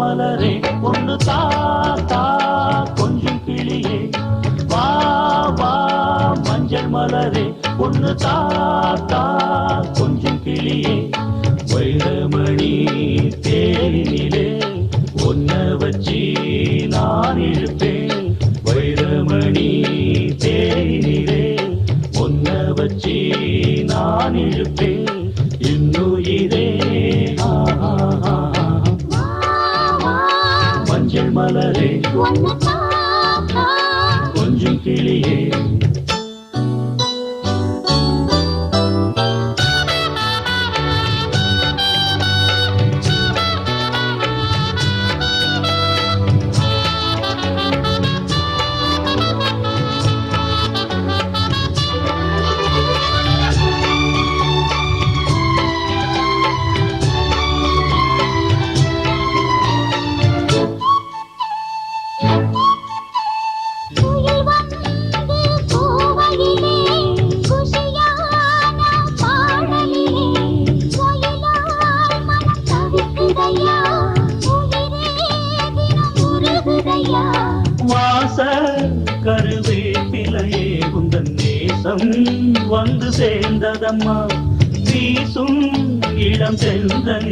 மலர். என்று தாத்தா கொஞ்சம் கிளியே. வைரமணி தேனிலே ஒன்ன வச்சு நான் இருப்பேன் வைரமணி தேனிலே ஒன்ன வச்சு நான் இருப்பேன் இன்னுயிரே மஞ்சள் மலரே.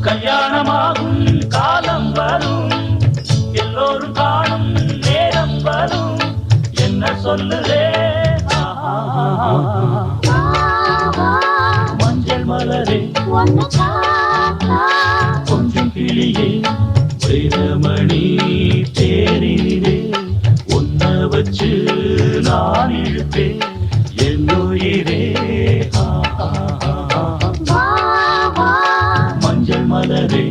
கல்யாணமாகும் காலம் வரும். எல்லோரும் காணும் நேரம் வரும். என்ன சொல்லுதே? மஞ்சள் மலரே. தேனிலே சிரமணி தேனிலே உன்ன வச்சு நான் இழுப்பேன். என்னுயிரே மஞ்சள் மலரே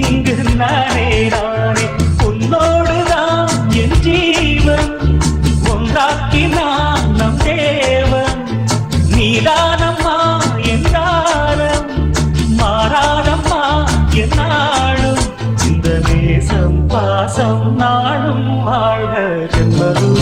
இங்கு நானே நானே. உன்னோடுதான் என் ஜீவன். ஒன்றாக்கினான் நம் தேவன். நீதானம்மா என்றாரம் மாறாதம்மா என்னாலும் இந்த நேசம் பாசம் நாளும் வாழ்க என்பதும்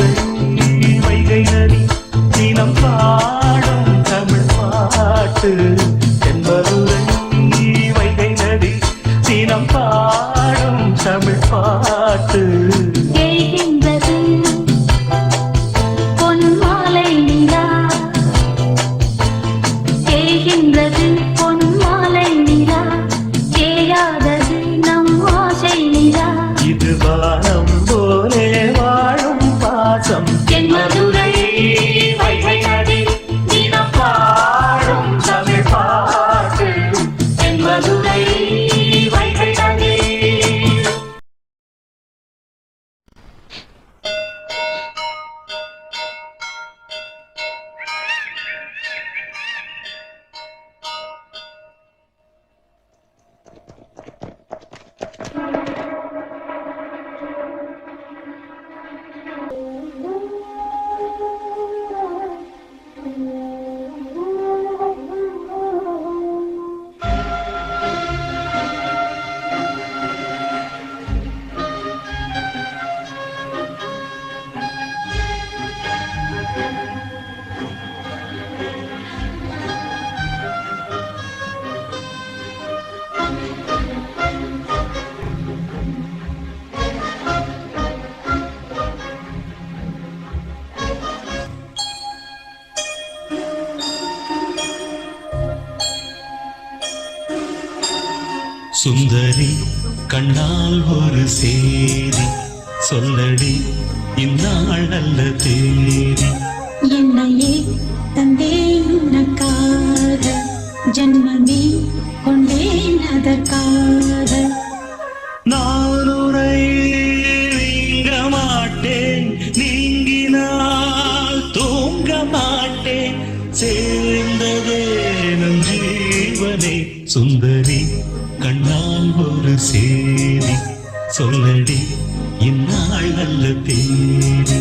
சுந்தரி கண்ணால் ஒரு சேரி. சொல்லடி இந்நாள் அல்ல தேரி என்னையே தந்தேன் உனக்காக. ஜன்மமே கொண்டேன் அதற்காக. நானுரை நீங்க மாட்டேன் நீங்கினால் தூங்க மாட்டேன் சே சுந்தரி கண்ணால் ஒரு சேரி. சொல்லடி இந்நாள் நல்ல தேடி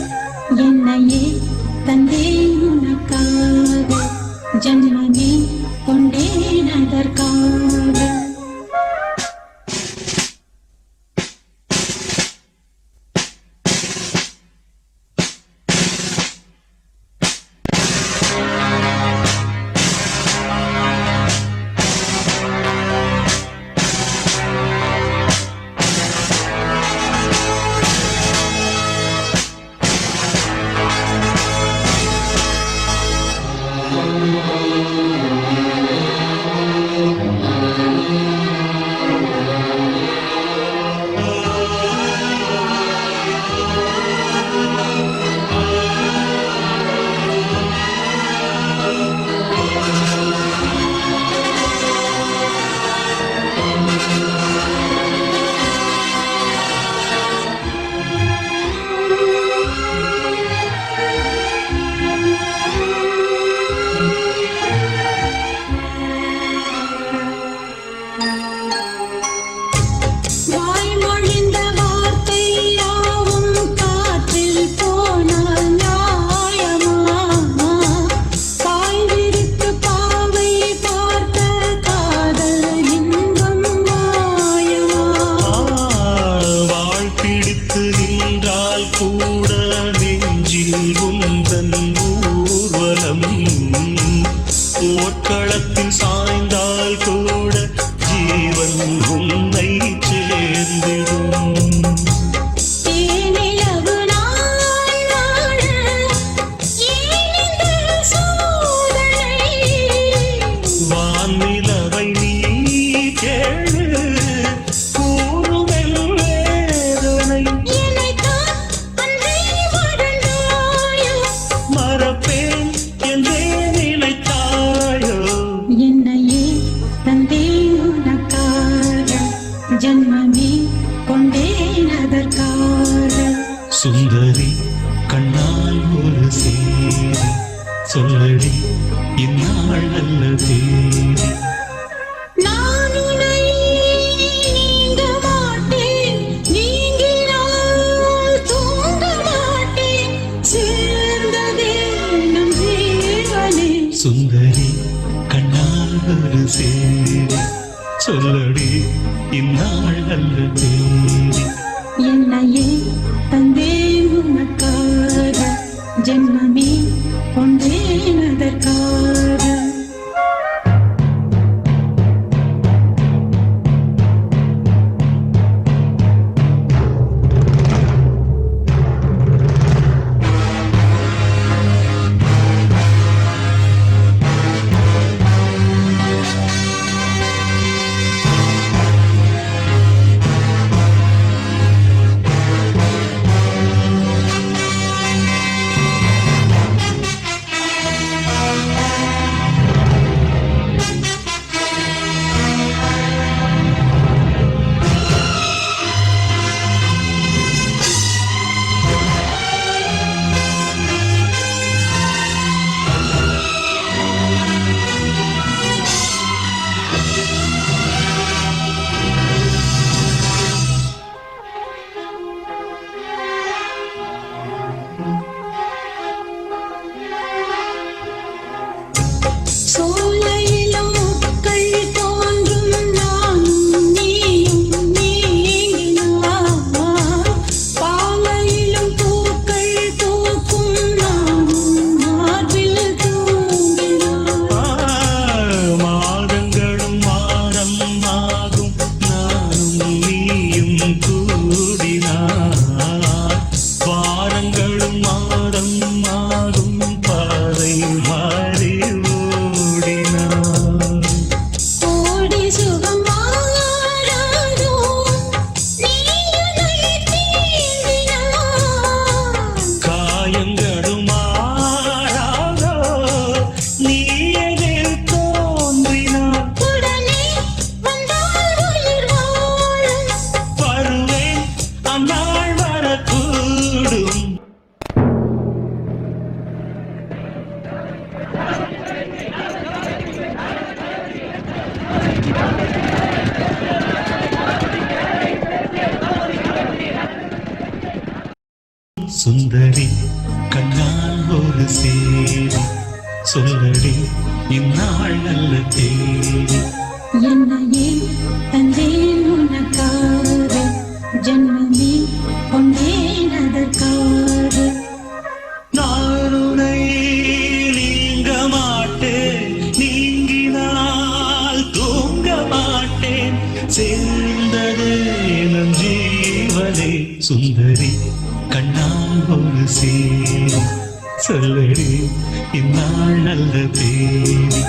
சுந்தரி கண்ணால் ஒரு சே சொல்லடி இந்நாள் நல்ல தேவி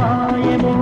మాయము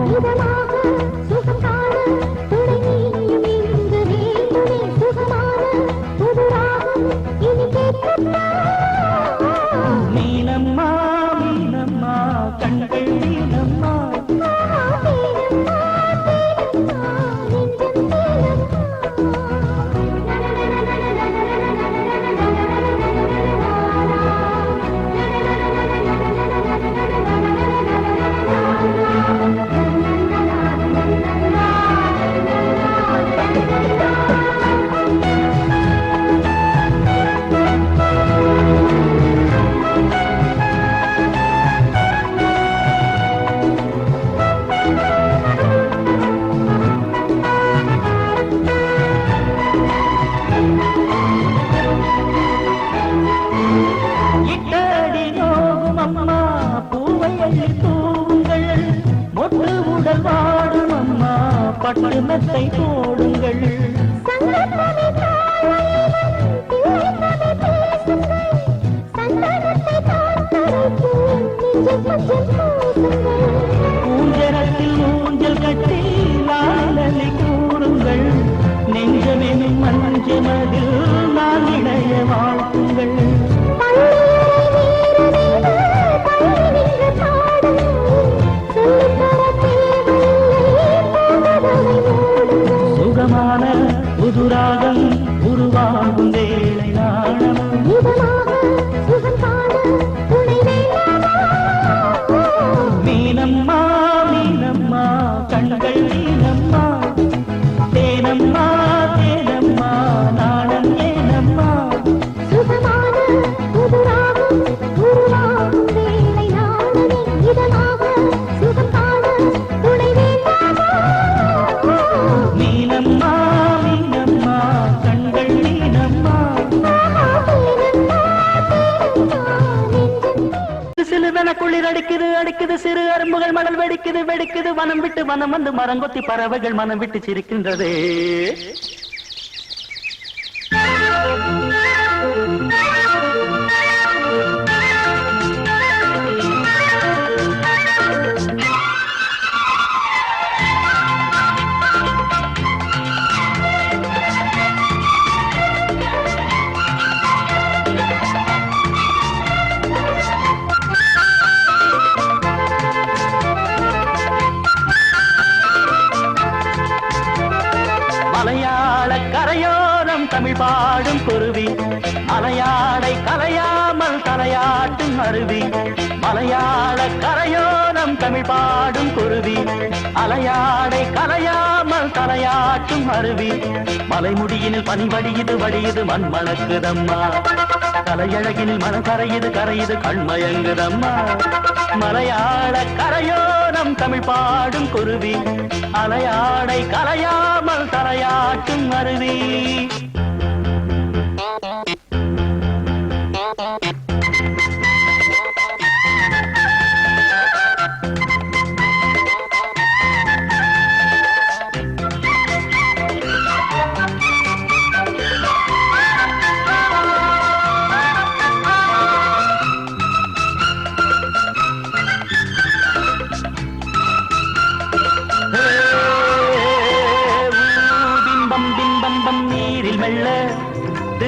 மஞ்சிமதில் நான் இணையவாள். அடிக்குது அடிக்குது சிறு அரும்புகள் மணல் வெடிக்குது வெடிக்குது. வனம் விட்டு வனம் வந்து மரங்கொத்தி பறவைகள் மனம் விட்டு சிரிக்கின்றது. அருவி மலையாள கரையோனம் தமிழ் பாடும் குருவி அலையாடை கலையாமல் தலையாட்டும் அருவி. மலைமுடியினில் பனி வடியுது வடியுது மண் மணக்குதம்மா கலையழகினில் மனம் கரையுது கரையுது கண்மயங்குதம்மா. மலையாள கரையோனம் தமிழ் பாடும் குருவி அலையாடை கலையாமல் தலையாட்டும் அருவி.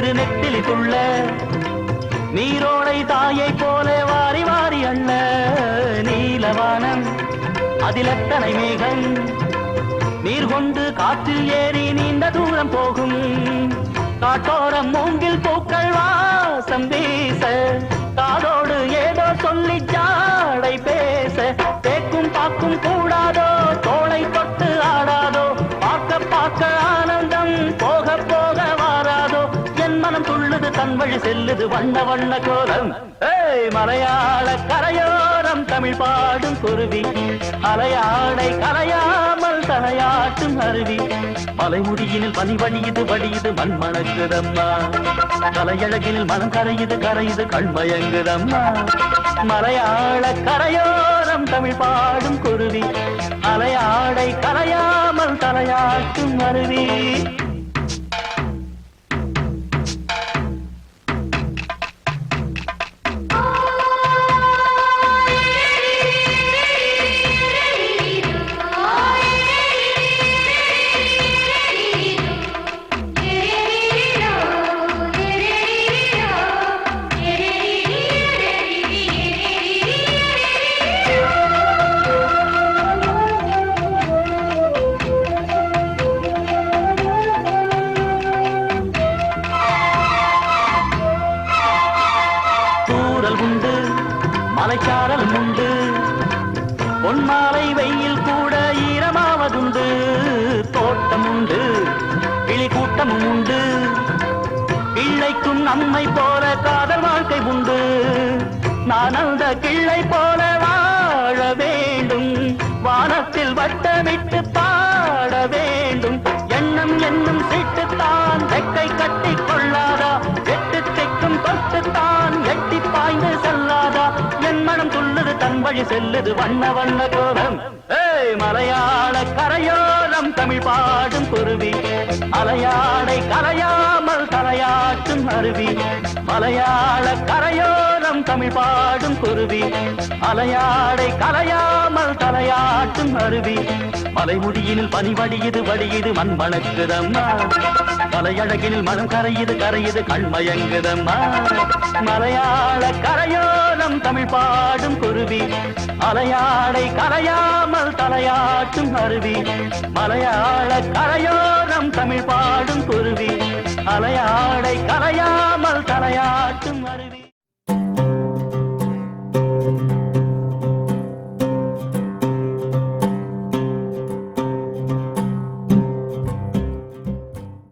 திருநெத்திலி துள்ள நீரோடை தாயை போல வாரி வாரி அண்ண நீலவானம். அதில் அதிலத்தனை மேகம். நீர் கொண்டு காற்றில் ஏறி நீண்ட தூரம் போகும். காட்டோரம் மூங்கில் பூக்கள் வாசம் வீச. காதோடு ஏதோ சொல்லி ஜாடை பேச. தேக்கும் பாக்கும் கூடாதோ மண் வழி செல்லுது வண்ண வண்ண கோலம். ஏய் மலையாள கரையோரம் தமிழ் பாடும் குருவி. அலையாடை கலையாமல் தலையாட்டும் அருவி. மலைமுடியினில் பனி வழியுது வடியுது மண் மணக்குதம்மா. கலையழகினில் மனம் கரையுது கரையுது கண்மயங்குதம்மா மலையாள கரையோரம் தமிழ் பாடும் குருவி. அலையாடை கலையாமல் தலையாட்டும் அருவி. நம்மை போல காதல் வாழ்க்கை உண்டு. நான் அந்த கிள்ளை போல வாழ வேண்டும். வானத்தில் வட்டமிட்டு பாட வேண்டும். எண்ணம் என்னும் சிட்டுத்தான் ரெக்கை கட்டி கொள்ளாதா? எட்டு தெக்கும் தொட்டுத்தான் எட்டி பாய்ந்து செல்லாதா? என் மனம் துள்ளுது தன் வழி செல்லுது வண்ண வண்ண கோலம். ஏய் மலையாள கரையோரம் தமிழ் பாடும் குருவி. அலையாடை கலையாமல் தலையாட்டும் அருவி. மலையாள கரையோரம் தமிழ் பாடும் குருவி. அலையாடை கலையாமல் தலையாட்டும் அருவி. மலைமுடியினில் பனிவடியது வடியது மண் வணக்குதம்மா மலையழகினில் மனம் கரையுது கரையுது கண்மயங்குதம்மா மலையாள கரையோரம் தமிழ் பாடும் குருவி. அலையாடை கலையாமல் தலையாட்டும் அருவி. மலையாள கரையோரம் தமிழ் பாடும் குருவி. அலையாடை கலையாமல் தலையாட்டும் அருவி.